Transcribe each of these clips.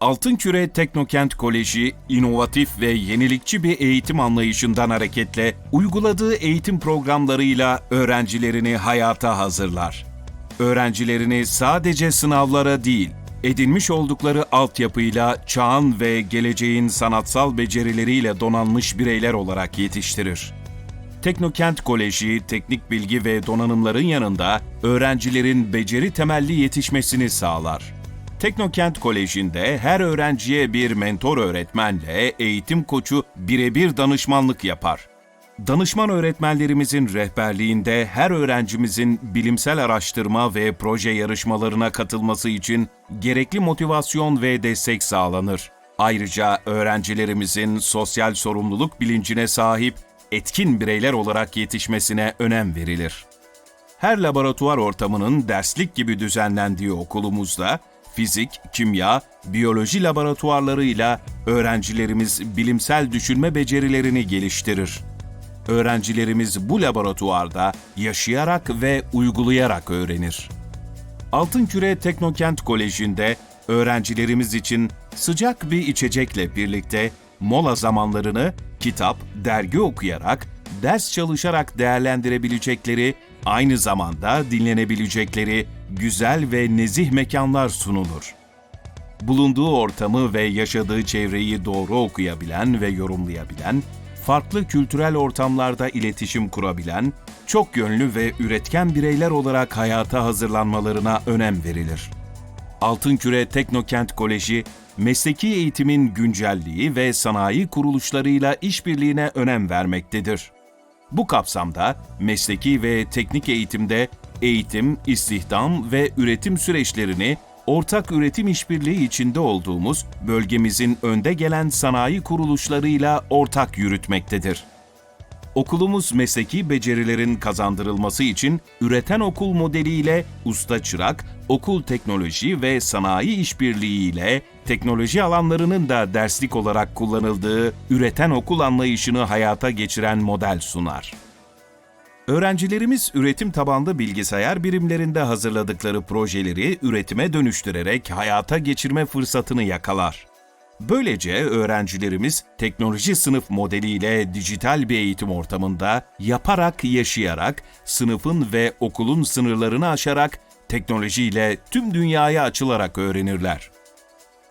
Altınküre Teknokent Koleji, inovatif ve yenilikçi bir eğitim anlayışından hareketle uyguladığı eğitim programlarıyla öğrencilerini hayata hazırlar. Öğrencilerini sadece sınavlara değil, edinmiş oldukları altyapıyla çağın ve geleceğin sanatsal becerileriyle donanmış bireyler olarak yetiştirir. Teknokent Koleji, teknik bilgi ve donanımların yanında öğrencilerin beceri temelli yetişmesini sağlar. Teknokent Koleji'nde her öğrenciye bir mentor öğretmenle eğitim koçu birebir danışmanlık yapar. Danışman öğretmenlerimizin rehberliğinde her öğrencimizin bilimsel araştırma ve proje yarışmalarına katılması için gerekli motivasyon ve destek sağlanır. Ayrıca öğrencilerimizin sosyal sorumluluk bilincine sahip etkin bireyler olarak yetişmesine önem verilir. Her laboratuvar ortamının derslik gibi düzenlendiği okulumuzda fizik, kimya, biyoloji laboratuvarlarıyla öğrencilerimiz bilimsel düşünme becerilerini geliştirir. Öğrencilerimiz bu laboratuvarda yaşayarak ve uygulayarak öğrenir. Altınküre Teknokent Koleji'nde öğrencilerimiz için sıcak bir içecekle birlikte mola zamanlarını kitap, dergi okuyarak, ders çalışarak değerlendirebilecekleri, aynı zamanda dinlenebilecekleri güzel ve nezih mekanlar sunulur. Bulunduğu ortamı ve yaşadığı çevreyi doğru okuyabilen ve yorumlayabilen, farklı kültürel ortamlarda iletişim kurabilen, çok yönlü ve üretken bireyler olarak hayata hazırlanmalarına önem verilir. Altınküre Teknokent Koleji, mesleki eğitimin güncelliği ve sanayi kuruluşlarıyla işbirliğine önem vermektedir. Bu kapsamda mesleki ve teknik eğitimde eğitim, istihdam ve üretim süreçlerini ortak üretim işbirliği içinde olduğumuz bölgemizin önde gelen sanayi kuruluşlarıyla ortak yürütmektedir. Okulumuz mesleki becerilerin kazandırılması için üreten okul modeliyle usta çırak, okul teknoloji ve sanayi işbirliği ile teknoloji alanlarının da derslik olarak kullanıldığı üreten okul anlayışını hayata geçiren model sunar. Öğrencilerimiz üretim tabanlı bilgisayar birimlerinde hazırladıkları projeleri üretime dönüştürerek hayata geçirme fırsatını yakalar. Böylece öğrencilerimiz teknoloji sınıf modeliyle dijital bir eğitim ortamında yaparak, yaşayarak, sınıfın ve okulun sınırlarını aşarak teknolojiyle tüm dünyaya açılarak öğrenirler.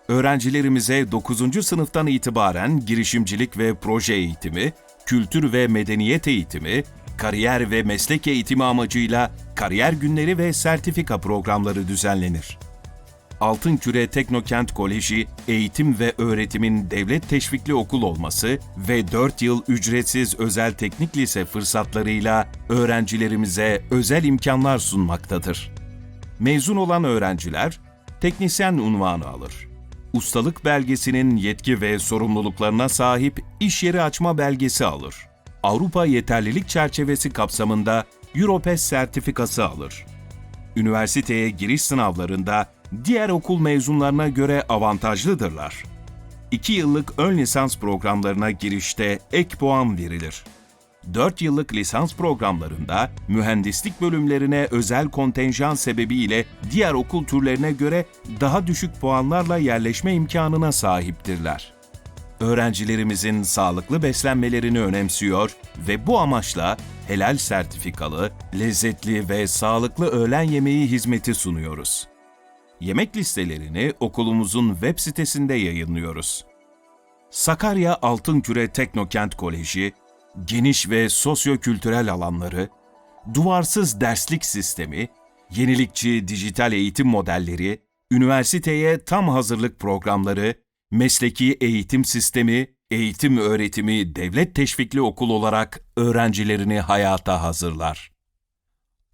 Öğrencilerimize 9. sınıftan itibaren girişimcilik ve proje eğitimi, kültür ve medeniyet eğitimi, kariyer ve meslek eğitimi amacıyla kariyer günleri ve sertifika programları düzenlenir. Altınküre Teknokent Koleji, eğitim ve öğretimin devlet teşvikli okul olması ve 4 yıl ücretsiz özel teknik lise fırsatlarıyla öğrencilerimize özel imkanlar sunmaktadır. Mezun olan öğrenciler, teknisyen unvanı alır. Ustalık belgesinin yetki ve sorumluluklarına sahip iş yeri açma belgesi alır. Avrupa Yeterlilik Çerçevesi kapsamında Europes sertifikası alır. Üniversiteye giriş sınavlarında diğer okul mezunlarına göre avantajlıdırlar. 2 yıllık ön lisans programlarına girişte ek puan verilir. 4 yıllık lisans programlarında mühendislik bölümlerine özel kontenjan sebebiyle diğer okul türlerine göre daha düşük puanlarla yerleşme imkanına sahiptirler. Öğrencilerimizin sağlıklı beslenmelerini önemsiyor ve bu amaçla helal sertifikalı, lezzetli ve sağlıklı öğlen yemeği hizmeti sunuyoruz. Yemek listelerini okulumuzun web sitesinde yayınlıyoruz. Sakarya Altınküre Teknokent Koleji, geniş ve sosyokültürel alanları, duvarsız derslik sistemi, yenilikçi dijital eğitim modelleri, üniversiteye tam hazırlık programları, mesleki eğitim sistemi, eğitim öğretimi devlet teşvikli okul olarak öğrencilerini hayata hazırlar.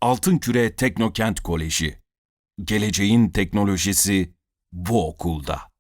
Altınküre Teknokent Koleji Geleceğin teknolojisi bu okulda.